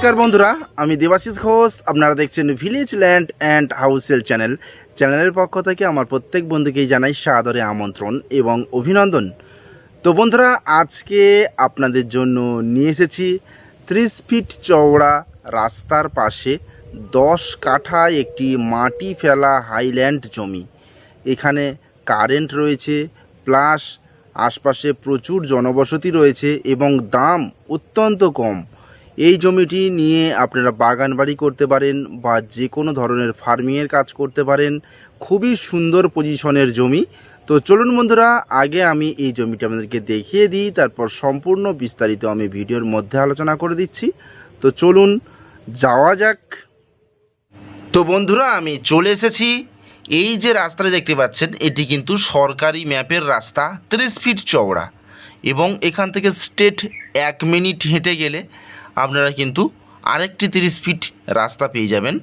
নমস্কার বন্ধুরা, আমি দেবাশিস ঘোষ, আপনারা দেখছেন ভিলেজ ল্যান্ড অ্যান্ড হাউসেল চ্যানেল চ্যানেলের পক্ষ থেকে আমার প্রত্যেক বন্ধুকেই জানাই সাদরে আমন্ত্রণ এবং অভিনন্দন। তো বন্ধুরা, আজকে আপনাদের জন্য নিয়ে এসেছি ত্রিশ ফিট চওড়া রাস্তার পাশে দশ কাঠা একটি মাটি ফেলা হাইল্যান্ড জমি। এখানে কারেন্ট রয়েছে প্লাস আশপাশে প্রচুর জনবসতি রয়েছে এবং দাম অত্যন্ত কম। এই জমিটি নিয়ে আপনারা বাগান বাড়ি করতে পারেন বা যে কোনো ধরনের ফার্মিংয়ের কাজ করতে পারেন। খুবই সুন্দর পজিশনের জমি। তো চলুন বন্ধুরা, আগে আমি এই জমিটা আপনাদেরকে দেখিয়ে দিই, তারপর সম্পূর্ণ বিস্তারিত আমি ভিডিওর মধ্যে আলোচনা করে দিচ্ছি। তো চলুন, যাওয়া যাক। তো বন্ধুরা, আমি চলে এসেছি। এই যে রাস্তাটা দেখতে পাচ্ছেন, এটি কিন্তু সরকারি ম্যাপের রাস্তা, তিরিশ ফিট চওড়া। এবং এখান থেকে স্ট্রেট এক মিনিট হেঁটে গেলে আপনারা কিন্তু আরেকটি তিরিশ ফিট রাস্তা পেয়ে যাবেন।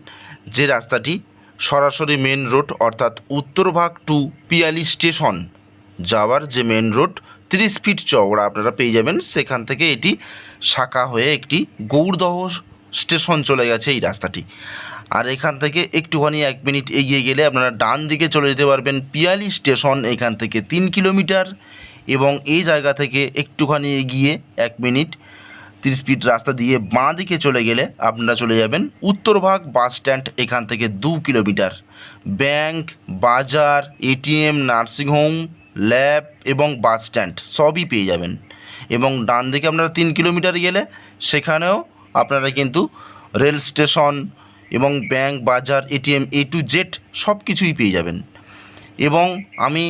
যে রাস্তাটি সরাসরি মেন রোড অর্থাৎ উত্তরভাগ টু পিয়ালি স্টেশন যাওয়ার যে মেন রোড তিরিশ ফিট চওড়া আপনারা পেয়ে যাবেন। সেখান থেকে এটি শাখা হয়ে একটি গৌরদহ স্টেশন চলে গেছে এই রাস্তাটি। আর এখান থেকে একটুখানি এক মিনিট এগিয়ে গেলে আপনারা ডান দিকে চলে যেতে পারবেন পিয়ালি স্টেশন এখান থেকে তিন কিলোমিটার এবং এই জায়গা থেকে একটুখানি এগিয়ে এক মিনিট তিরিশ ফিট রাস্তা দিয়ে বাঁ দিকে চলে গেলে আপনারা চলে যাবেন উত্তরভাগ বাস স্ট্যান্ড, এখান থেকে দু কিলোমিটার। ব্যাংক, বাজার, এটিএম নার্সিংহোম ল্যাব এবং বাস স্ট্যান্ড সবই পেয়ে যাবেন। এবং ডান দিকে আপনারা তিন কিলোমিটার গেলে সেখানেও আপনারা কিন্তু রেল স্টেশন এবং ব্যাংক, বাজার, এটিএম, এ টু জেড সব কিছুই পেয়ে যাবেন। এবং আমি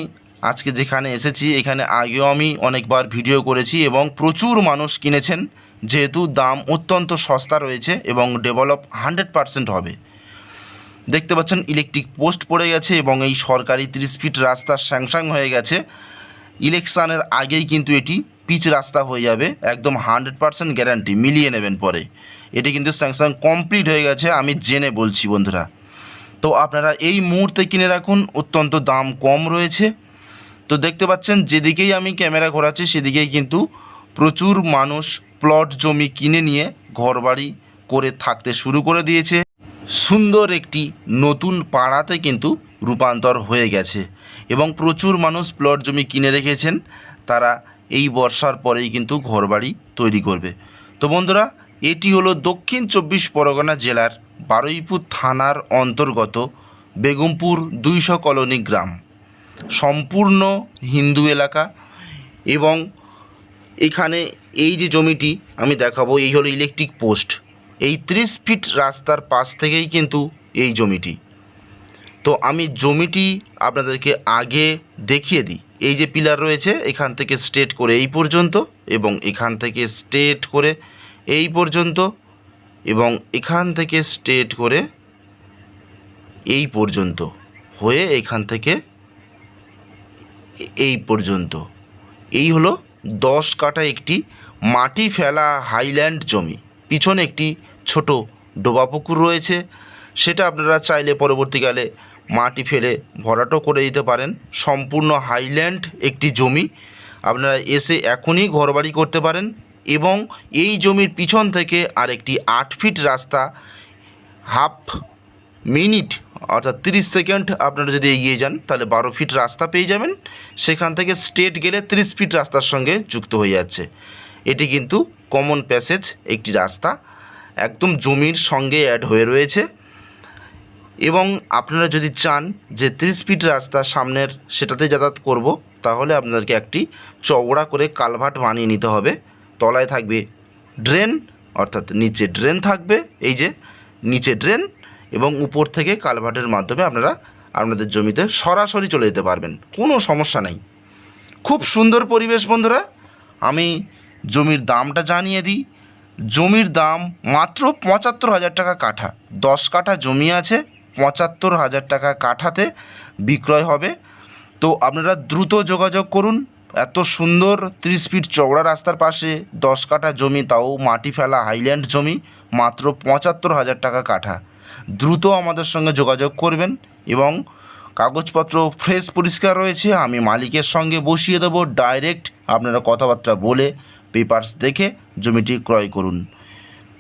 আজকে যেখানে এসেছি, এখানে আগেও আমি অনেকবার ভিডিও করেছি এবং প্রচুর মানুষ কিনেছেন। যেহেতু দাম অত্যন্ত সস্তা রয়েছে এবং ডেভেলপ হান্ড্রেড পারসেন্ট হবে। দেখতে পাচ্ছেন ইলেকট্রিক পোস্ট পড়ে গেছে এবং এই সরকারি তিরিশ ফিট রাস্তা স্যাংশাং হয়ে গেছে। ইলেকশানের আগেই কিন্তু এটি পিচ রাস্তা হয়ে যাবে, একদম হান্ড্রেড পারসেন্ট গ্যারান্টি মিলিয়ে নেবেন পরে। এটি কিন্তু স্যাংশন কমপ্লিট হয়ে গেছে, আমি জেনে বলছি বন্ধুরা। তো আপনারা এই মুহূর্তে কিনে রাখুন, অত্যন্ত দাম কম রয়েছে। তো দেখতে পাচ্ছেন, যেদিকেই আমি ক্যামেরা ঘোরাচ্ছি, সেদিকেই কিন্তু প্রচুর মানুষ প্লট জমি কিনে নিয়ে ঘরবাড়ি করে থাকতে শুরু করে দিয়েছে। সুন্দর একটি নতুন পাড়াতে কিন্তু রূপান্তর হয়ে গেছে এবং প্রচুর মানুষ প্লট জমি কিনে রেখেছেন। তারা এই বর্ষার পরেই কিন্তু ঘরবাড়ি তৈরি করবে। তো বন্ধুরা, এটি হলো দক্ষিণ চব্বিশ পরগনা জেলার বারুইপুর থানার অন্তর্গত বেগমপুর দুইশো কলোনি গ্রাম। সম্পূর্ণ হিন্দু এলাকা এবং এখানে এই যে জমিটি আমি দেখাবো, এই হলো ইলেকট্রিক পোস্ট এই ত্রিশ ফিট রাস্তার পাশ থেকেই কিন্তু এই জমিটি। তো আমি জমিটি আপনাদেরকে আগে দেখিয়ে দিই। এই যে পিলার রয়েছে, এখান থেকে স্ট্রেট করে এই পর্যন্ত এবং এখান থেকে স্ট্রেট করে এই পর্যন্ত এবং এখান থেকে স্ট্রেট করে এই পর্যন্ত হয়ে এখান থেকে এই পর্যন্ত। এই হলো দশ কাঠা একটি মাটি ফেলা হাইল্যান্ড জমি। পিছনে একটি ছোট ডোবা পুকুর রয়েছে। সেটা আপনারা চাইলে পরবর্তীকালে মাটি ফেলে ভরাটও করে দিতে পারেন। সম্পূর্ণ হাইল্যান্ড একটি জমি। আপনারা এসে এখনই ঘরবাড়ি করতে পারেন এবং এই জমির পিছন থেকে আরেকটি আট ফিট রাস্তা, হাফ মিনিট অর্থাৎ তিরিশ সেকেন্ড আপনারা যদি এগিয়ে যান, তাহলে বারো ফিট রাস্তা পেয়ে যাবেন। সেখান থেকে স্ট্রেট গেলে তিরিশ ফিট রাস্তার সঙ্গে যুক্ত হয়ে যাচ্ছে। এটি কিন্তু কমন প্যাসেজ একটি রাস্তা, একদম জমির সঙ্গে অ্যাড হয়ে রয়েছে। এবং আপনারা যদি চান যে তিরিশ ফিট রাস্তা সামনের সেটাতে যাতায়াত করব, তাহলে আপনাদেরকে একটি চওড়া করে কালভার্ট বানিয়ে নিতে হবে। তলায় থাকবে ড্রেন, অর্থাৎ নিচে ড্রেন থাকবে। এই যে নিচে ড্রেন এবং উপর থেকে কালভার্টের মাধ্যমে আপনারা আপনাদের জমিতে সরাসরি চলে যেতে পারবেন। কোনো সমস্যা নেই। খুব সুন্দর পরিবেশ বন্ধুরা। আমি জমির দামটা জানিয়ে দিই। জমির দাম মাত্র পঁচাত্তর হাজার টাকা কাঠা। দশ কাঠা জমি আছে, পঁচাত্তর হাজার টাকা কাঠাতে বিক্রয় হবে। তো আপনারা দ্রুত যোগাযোগ করুন। এত সুন্দর ত্রিশ ফিট চওড়া রাস্তার পাশে দশ কাঠা জমি, তাও মাটি ফেলা হাইল্যান্ড জমি, মাত্র পঁচাত্তর হাজার টাকা কাঠা। দ্রুত আমাদের সঙ্গে যোগাযোগ করবেন এবং কাগজপত্র ফ্রেশ পরিষ্কার রয়েছে, আমি মালিকের সঙ্গে বসিয়ে দেবো ডাইরেক্ট আপনারা কথাবার্তা বলে পেপারস দেখে জমিটি ক্রয় করুন।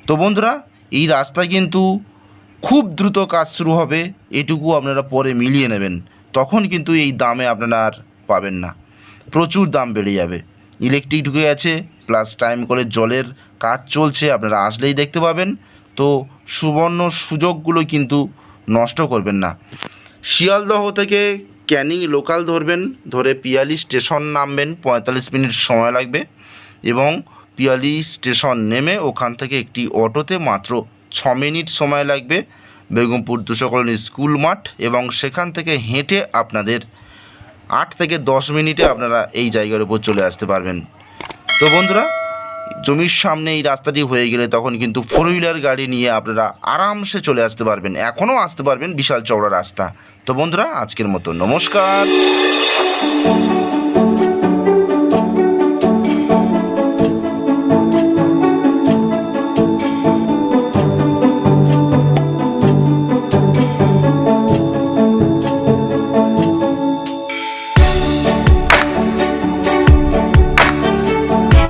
তো বন্ধুরা, এই রাস্তা কিন্তু খুব দ্রুত কাজ শুরু হবে, এটুকু আপনারা পরে মিলিয়ে নেবেন, তখন কিন্তু এই দামে আপনারা আর পাবেন না। প্রচুর দাম বেড়ে যাবে। ইলেকট্রিক ঢুকে গেছে, প্লাস টাইম করে জলের কাজ চলছে, আপনারা আসলেই দেখতে পাবেন। তো সুবর্ণ সুযোগগুলো কিন্তু নষ্ট করবেন না। শিয়ালদহ থেকে ক্যানিং লোকাল ধরবেন, ধরে পিয়ালি স্টেশন নামবেন, পঁয়তাল্লিশ মিনিট সময় লাগবে এবং পিয়ালি স্টেশন নেমে ওখান থেকে একটি অটোতে মাত্র ছ মিনিট সময় লাগবে। বেগমপুর দুশো কলোনি স্কুল মাঠ এবং সেখান থেকে হেঁটে আপনাদের আট থেকে দশ মিনিটে আপনারা এই জায়গার উপর চলে আসতে পারবেন। তো বন্ধুরা জমির সামনে এই রাস্তাটি হয়ে গেলে তখন কিন্তু ফোর হুইলার গাড়ি নিয়ে আপনারা আরামসে চলে আসতে পারবেন। এখনও আসতে পারবেন বিশাল চওড়া রাস্তা। তো বন্ধুরা, আজকের মতো নমস্কার।